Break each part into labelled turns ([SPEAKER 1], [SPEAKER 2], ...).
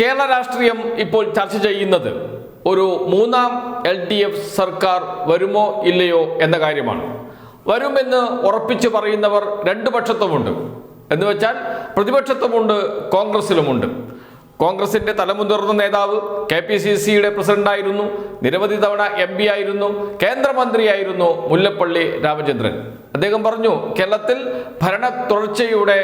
[SPEAKER 1] കേരള രാഷ്ട്രീയം ഇപ്പോൾ ചർച്ച ചെയ്യുന്നത് ഒരു മൂന്നാം എൽ ഡി എഫ് സർക്കാർ വരുമോ ഇല്ലയോ എന്ന കാര്യമാണ്. വരുമെന്ന് ഉറപ്പിച്ചു പറയുന്നവർ രണ്ടു പക്ഷത്തുമുണ്ട്. എന്ന് വെച്ചാൽ പ്രതിപക്ഷത്തുമുണ്ട് കോൺഗ്രസിലുമുണ്ട് കോൺഗ്രസിന്റെ തലമുതിർന്ന നേതാവ് കെ പി സി സിയുടെ പ്രസിഡന്റായിരുന്നു നിരവധി തവണ എം പി ആയിരുന്നു കേന്ദ്രമന്ത്രിയായിരുന്നു മുല്ലപ്പള്ളി രാമചന്ദ്രൻ. അദ്ദേഹം പറഞ്ഞു കേരളത്തിൽ ഭരണ തുടർച്ചയുടെ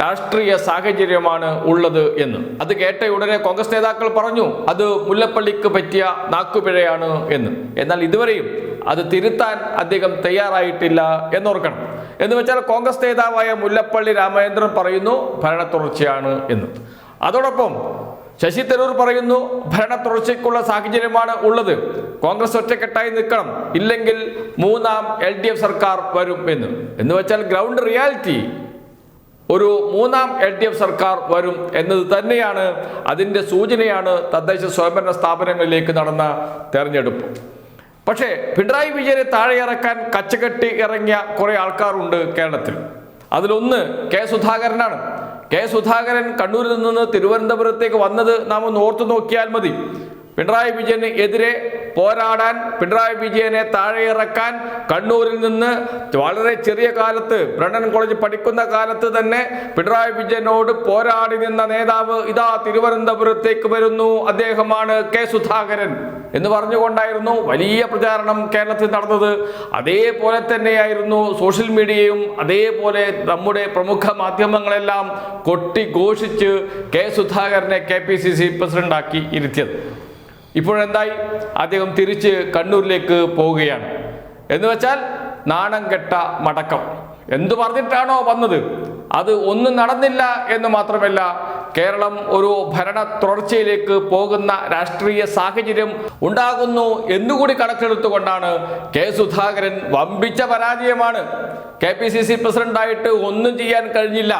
[SPEAKER 1] രാഷ്ട്രീയ സാഹചര്യമാണ് ഉള്ളത് എന്ന്. അത് കേട്ട ഉടനെ കോൺഗ്രസ് നേതാക്കൾ പറഞ്ഞു അത് മുല്ലപ്പള്ളിക്ക് പറ്റിയ നാക്കുപിഴയാണ് എന്ന്. എന്നാൽ ഇതുവരെയും അത് തിരുത്താൻ അദ്ദേഹം തയ്യാറായിട്ടില്ല എന്നോർക്കണം. എന്ന് വെച്ചാൽ കോൺഗ്രസ് നേതാവായ മുല്ലപ്പള്ളി രാമചന്ദ്രൻ പറയുന്നു ഭരണ തുടർച്ചയാണ് എന്ന്. അതോടൊപ്പം ശശി തരൂർ പറയുന്നു ഭരണ തുടർച്ചയ്ക്കുള്ള സാഹചര്യമാണ് ഉള്ളത്. കോൺഗ്രസ് ഒറ്റക്കെട്ടായി നിൽക്കണം. ഇല്ലെങ്കിൽ മൂന്നാം എൽ സർക്കാർ വരും എന്ന്. എന്ന് വെച്ചാൽ ഗ്രൗണ്ട് റിയാലിറ്റി ഒരു മൂന്നാം എൽ ഡി എഫ് സർക്കാർ വരും എന്നത് തന്നെയാണ് അതിന്റെ സൂചനയാണ് തദ്ദേശ സ്വയംഭരണ സ്ഥാപനങ്ങളിലേക്ക് നടന്ന തെരഞ്ഞെടുപ്പ്. പക്ഷേ പിണറായി വിജയനെ താഴെ ഇറക്കാൻ കച്ചകെട്ടി ഇറങ്ങിയ കുറെ ആൾക്കാരുണ്ട് കേരളത്തിൽ. അതിലൊന്ന് കെ സുധാകരനാണ്. കെ സുധാകരൻ കണ്ണൂരിൽ നിന്ന് തിരുവനന്തപുരത്തേക്ക് വന്നത് നാം ഒന്ന് ഓർത്തു നോക്കിയാൽ മതി. പിണറായി വിജയന് എതിരെ പോരാടാൻ പിണറായി വിജയനെ താഴെയിറക്കാൻ കണ്ണൂരിൽ നിന്ന് വളരെ ചെറിയ കാലത്ത് ബ്രണ്ടൻ കോളേജ് പഠിക്കുന്ന കാലത്ത് തന്നെ പിണറായി വിജയനോട് പോരാടി നിന്ന നേതാവ് ഇതാ തിരുവനന്തപുരത്തേക്ക് വരുന്നു. അദ്ദേഹമാണ് കെ സുധാകരൻ എന്ന് പറഞ്ഞുകൊണ്ടായിരുന്നു വലിയ പ്രചാരണം കേരളത്തിൽ നടന്നത്. അതേപോലെ തന്നെയായിരുന്നു സോഷ്യൽ മീഡിയയും അതേപോലെ നമ്മുടെ പ്രമുഖ മാധ്യമങ്ങളെല്ലാം കൊട്ടിഘോഷിച്ച് കെ സുധാകരനെ കെ പി സി സി പ്രസിഡന്റാക്കി ഇരുത്തിയത്. ഇപ്പോഴെന്തായി? അദ്ദേഹം തിരിച്ച് കണ്ണൂരിലേക്ക് പോവുകയാണ്. എന്ന് വെച്ചാൽ നാണം കെട്ട മടക്കം. എന്തു പറഞ്ഞിട്ടാണോ വന്നത്? അത് ഒന്നും നടന്നില്ല എന്ന് മാത്രമല്ല കേരളം ഒരു ഭരണ തുടർച്ചയിലേക്ക് പോകുന്ന രാഷ്ട്രീയ സാഹചര്യം ഉണ്ടാകുന്നു എന്നുകൂടി കണക്കെടുത്തുകൊണ്ടാണ് കെ സുധാകരൻ വമ്പിച്ച പരാജയമാണ്. കെ പി സി സി പ്രസിഡന്റായിട്ട് ഒന്നും ചെയ്യാൻ കഴിഞ്ഞില്ല.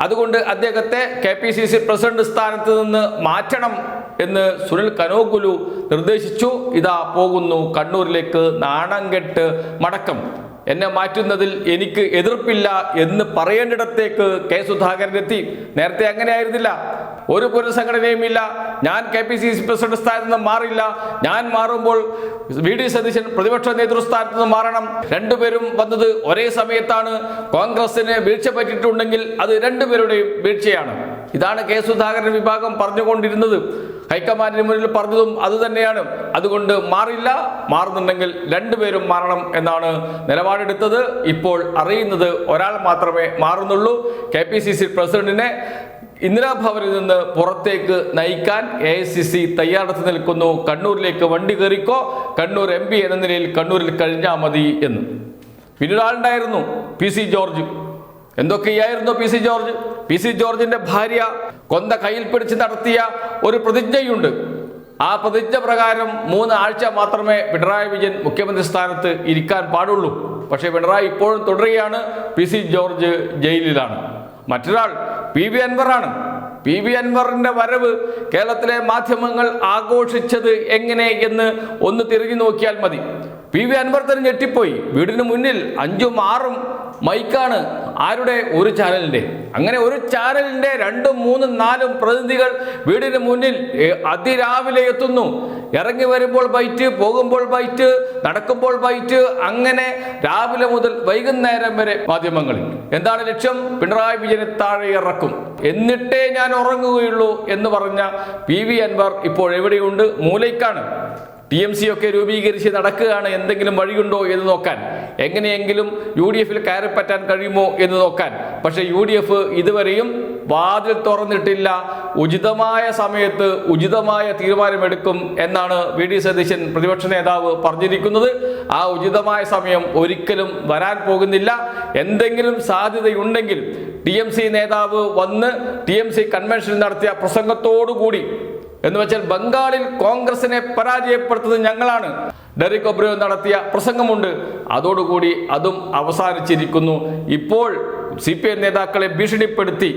[SPEAKER 1] അതുകൊണ്ട് അദ്ദേഹത്തെ K P C C president സ്ഥാനത്ത് നിന്ന് മാറ്റണം എന്ന് സുനിൽ കനോകുലു നിർദ്ദേശിച്ചു. ഇതാ പോകുന്നു. കണ്ണൂരിലേക്ക് നാണം കെട്ട് മടക്കം. എന്നെ മാറ്റുന്നതിൽ എനിക്ക് എതിർപ്പില്ല എന്ന് പറയേണ്ടിടത്തേക്ക് കെ സുധാകരൻ എത്തി നേരത്തെ അങ്ങനെയായിരുന്നില്ല. ഒരു പുനഃസംഘടനയും ഇല്ല. ഞാൻ K P C C president സ്ഥാനത്ത് നിന്ന് മാറില്ല ഞാൻ മാറുമ്പോൾ വി ഡി സതീശൻ പ്രതിപക്ഷ നേതൃസ്ഥാനത്ത് നിന്ന് മാറണം. രണ്ടുപേരും വന്നത് ഒരേ സമയത്താണ്. കോൺഗ്രസിന് വീഴ്ച പറ്റിയിട്ടുണ്ടെങ്കിൽ അത് രണ്ടുപേരുടെയും വീഴ്ചയാണ്. ഇതാണ് കെ സുധാകരൻ വിഭാഗം പറഞ്ഞുകൊണ്ടിരുന്നത്. ഹൈക്കമാൻഡിന് മുന്നിൽ പറഞ്ഞതും അതുതന്നെയാണ് അതുകൊണ്ട് മാറില്ല. മാറുന്നുണ്ടെങ്കിൽ രണ്ടുപേരും മാറണം എന്നാണ് നിലപാടെടുത്തത്. ഇപ്പോൾ അറിയുന്നത് ഒരാൾ മാത്രമേ മാറുന്നുള്ളൂ. കെ പി സി സി പ്രസിഡന്റിനെ ഇന്ദിരാഭവനിൽ നിന്ന് പുറത്തേക്ക് നയിക്കാൻ എ ഐ സി സി തയ്യാറെടുത്ത് നിൽക്കുന്നു. കണ്ണൂരിലേക്ക് വണ്ടി കയറിക്കോ? കണ്ണൂർ എം പി എന്ന നിലയിൽ കണ്ണൂരിൽ കഴിഞ്ഞാൽ മതി എന്ന്. പിന്നീട് ആളുണ്ടായിരുന്നു പി സി ജോർജ്. എന്തൊക്കെയായിരുന്നു P C George? P C ജോർജിന്റെ ഭാര്യ കൊന്ത കയ്യിൽ പിടിച്ച് നടത്തിയ ഒരു പ്രതിജ്ഞയുണ്ട്. ആ പ്രതിജ്ഞ പ്രകാരം മൂന്ന് ആഴ്ച മാത്രമേ പിണറായി വിജയൻ മുഖ്യമന്ത്രി സ്ഥാനത്ത് ഇരിക്കാൻ പാടുള്ളൂ. പക്ഷേ പിണറായി ഇപ്പോഴും തുടരുകയാണ്. പി സി ജോർജ് ജയിലിലാണ്. മറ്റൊരാൾ പി വി അൻവറാണ്. പി വി അൻവറിന്റെ വരവ് കേരളത്തിലെ മാധ്യമങ്ങൾ ആഘോഷിച്ചത് എങ്ങനെ എന്ന് ഒന്ന് തിരിഞ്ഞു നോക്കിയാൽ മതി. പി വി അൻവർ തന്നെ ഞെട്ടിപ്പോയി. വീടിന് മുന്നിൽ അഞ്ചും ആറും മൈക്കാണ് ആരുടെ ഒരു ചാനലിന്റെ? അങ്ങനെ ഒരു ചാനലിന്റെ രണ്ടും മൂന്നും നാലും പ്രതിനിധികൾ വീടിന് മുന്നിൽ അതിരാവിലെ എത്തുന്നു. ഇറങ്ങി വരുമ്പോൾ ബൈറ്റ് പോകുമ്പോൾ ബൈറ്റ് നടക്കുമ്പോൾ ബൈറ്റ് അങ്ങനെ രാവിലെ മുതൽ വൈകുന്നേരം വരെ മാധ്യമങ്ങളിൽ. എന്താണ് ലക്ഷ്യം? പിണറായി വിജയനെ താഴെ ഇറക്കും. എന്നിട്ടേ ഞാൻ ഉറങ്ങുകയുള്ളൂ എന്ന് പറഞ്ഞ പി വി അൻവർ ഇപ്പോൾ എവിടെയുണ്ട്? മൂലയ്ക്കാണ്. ടി എം സി ഒക്കെ രൂപീകരിച്ച് നടക്കുകയാണ് എന്തെങ്കിലും വഴിയുണ്ടോ എന്ന് നോക്കാൻ. എങ്ങനെയെങ്കിലും യു ഡി എഫിൽ കയറിപ്പറ്റാൻ കഴിയുമോ എന്ന് നോക്കാൻ. പക്ഷേ യു ഡി എഫ് ഇതുവരെയും വാതിൽ തുറന്നിട്ടില്ല. ഉചിതമായ സമയത്ത് ഉചിതമായ തീരുമാനമെടുക്കും എന്നാണ് വി ഡി സതീശൻ പ്രതിപക്ഷ നേതാവ് പറഞ്ഞിരിക്കുന്നത്. ആ ഉചിതമായ സമയം ഒരിക്കലും വരാൻ പോകുന്നില്ല. എന്തെങ്കിലും സാധ്യതയുണ്ടെങ്കിൽ ടി എം സി നേതാവ് വന്ന് ടി എം സി കൺവെൻഷൻ നടത്തിയ പ്രസംഗത്തോടുകൂടി എന്ന് വെച്ചാൽ ബംഗാളിൽ കോൺഗ്രസിനെ പരാജയപ്പെടുത്തുന്നത് ഞങ്ങളാണ്. ഡെറിക് ഒബ്രിയോ നടത്തിയ പ്രസംഗമുണ്ട്. അതോടുകൂടി അതും അവസാനിച്ചിരിക്കുന്നു. ഇപ്പോൾ സി പി എം നേതാക്കളെ ഭീഷണിപ്പെടുത്തി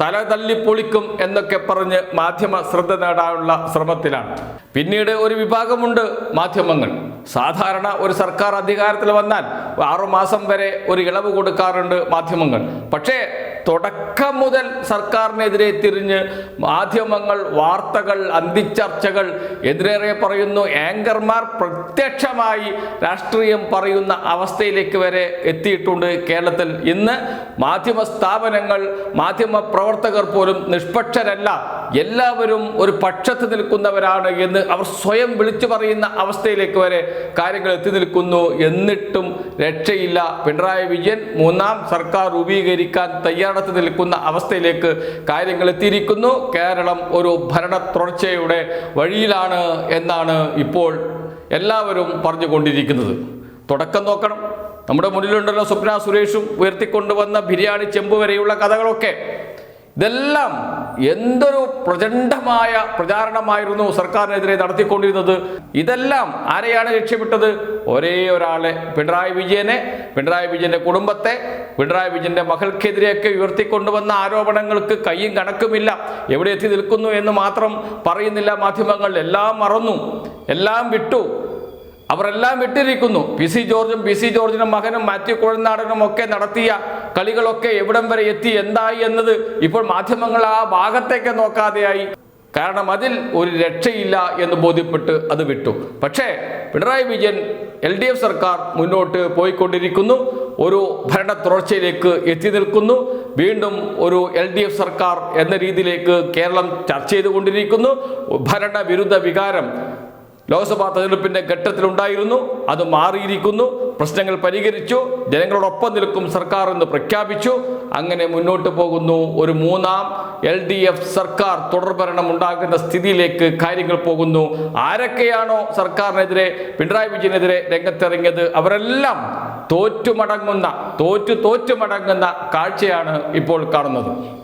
[SPEAKER 1] തല തല്ലി പൊളിക്കും എന്നൊക്കെ പറഞ്ഞ് മാധ്യമ ശ്രദ്ധ നേടാനുള്ള ശ്രമത്തിലാണ്. പിന്നീട് ഒരു വിഭാഗമുണ്ട് മാധ്യമങ്ങൾ. സാധാരണ ഒരു സർക്കാർ അധികാരത്തിൽ വന്നാൽ ആറുമാസം വരെ ഒരു ഇളവ് കൊടുക്കാറുണ്ട് മാധ്യമങ്ങൾ. പക്ഷേ തുടക്കം മുതൽ സർക്കാരിനെതിരെ തിരിഞ്ഞ് മാധ്യമങ്ങൾ വാർത്തകൾ അന്തിച്ചർച്ചകൾ എതിരേറെ പറയുന്നു. ആങ്കർമാർ പ്രത്യക്ഷമായി രാഷ്ട്രീയം പറയുന്ന അവസ്ഥയിലേക്ക് വരെ എത്തിയിട്ടുണ്ട് കേരളത്തിൽ. ഇന്ന് മാധ്യമ സ്ഥാപനങ്ങൾ മാധ്യമ പ്രവർത്തകർ പോലും നിഷ്പക്ഷരല്ല. എല്ലാവരും ഒരു പക്ഷത്ത് നിൽക്കുന്നവരാണ് എന്ന് അവർ സ്വയം വിളിച്ചു പറയുന്ന അവസ്ഥയിലേക്ക് വരെ കാര്യങ്ങൾ എത്തി നിൽക്കുന്നു. എന്നിട്ടും രക്ഷയില്ല. പിണറായി വിജയൻ മൂന്നാം സർക്കാർ രൂപീകരിക്കാൻ തയ്യാറെടുത്ത് നിൽക്കുന്ന അവസ്ഥയിലേക്ക് കാര്യങ്ങൾ എത്തിയിരിക്കുന്നു. കേരളം ഒരു ഭരണ തുടർച്ചയുടെ വഴിയിലാണ് എന്നാണ് ഇപ്പോൾ എല്ലാവരും പറഞ്ഞുകൊണ്ടിരിക്കുന്നത്. തുടക്കം നോക്കണം. നമ്മുടെ മുന്നിലുണ്ടല്ലോ സ്വപ്ന സുരേഷും ഉയർത്തിക്കൊണ്ടുവന്ന ബിരിയാണി ചെമ്പ് വരെയുള്ള കഥകളൊക്കെ. ഇതെല്ലാം എന്തൊരു പ്രചണ്ഡമായ പ്രചാരണമായിരുന്നു സർക്കാരിനെതിരെ നടത്തിക്കൊണ്ടിരുന്നത്. ഇതെല്ലാം ആരെയാണ് ലക്ഷ്യമിട്ടത്? ഒരേ ഒരാളെ പിണറായി വിജയനെ പിണറായി വിജയന്റെ കുടുംബത്തെ പിണറായി വിജയന്റെ മകൾക്കെതിരെയൊക്കെ ഉയർത്തിക്കൊണ്ടുവന്ന ആരോപണങ്ങൾക്ക് കൈയും കണക്കുമില്ല. എവിടെ എത്തി നിൽക്കുന്നു എന്ന് മാത്രം പറയുന്നില്ല മാധ്യമങ്ങൾ. എല്ലാം മറന്നു. എല്ലാം വിട്ടു. അവരെല്ലാം വിട്ടിരിക്കുന്നു. പി സി ജോർജും പി സി ജോർജിനും മകനും മാത്യു കുഴൽനാടനും ഒക്കെ നടത്തിയ കളികളൊക്കെ എവിടം വരെ എത്തി എന്തായി എന്നത് ഇപ്പോൾ മാധ്യമങ്ങൾ ആ ഭാഗത്തേക്ക് നോക്കാതെയായി. കാരണം അതിൽ ഒരു രക്ഷയില്ല എന്ന് ബോധ്യപ്പെട്ട് അത് വിട്ടു. പക്ഷേ Pinarayi Vijayan L D F സർക്കാർ മുന്നോട്ട് പോയിക്കൊണ്ടിരിക്കുന്നു. ഒരു ഭരണ തുടർച്ചയിലേക്ക് എത്തി നിൽക്കുന്നു. വീണ്ടും ഒരു എൽ ഡി എഫ് സർക്കാർ എന്ന രീതിയിലേക്ക് കേരളം ചർച്ച ചെയ്തുകൊണ്ടിരിക്കുന്നു. ഭരണവിരുദ്ധ വികാരം ലോക്സഭാ തെരഞ്ഞെടുപ്പിന്റെ ഘട്ടത്തിലുണ്ടായിരുന്നു. അത് മാറിയിരിക്കുന്നു. പ്രശ്നങ്ങൾ പരിഹരിച്ചു ജനങ്ങളോടൊപ്പം നിൽക്കും സർക്കാർ എന്ന് പ്രഖ്യാപിച്ചു. അങ്ങനെ മുന്നോട്ട് പോകുന്നു. ഒരു മൂന്നാം എൽ ഡി എഫ് സർക്കാർ തുടർഭരണം ഉണ്ടാകുന്ന സ്ഥിതിയിലേക്ക് കാര്യങ്ങൾ പോകുന്നു. ആരൊക്കെയാണോ സർക്കാരിനെതിരെ പിണറായി വിജയനെതിരെ രംഗത്തിറങ്ങിയത് അവരെല്ലാം തോറ്റുമടങ്ങുന്ന തോറ്റു തോറ്റുമടങ്ങുന്ന കാഴ്ചയാണ് ഇപ്പോൾ കാണുന്നത്.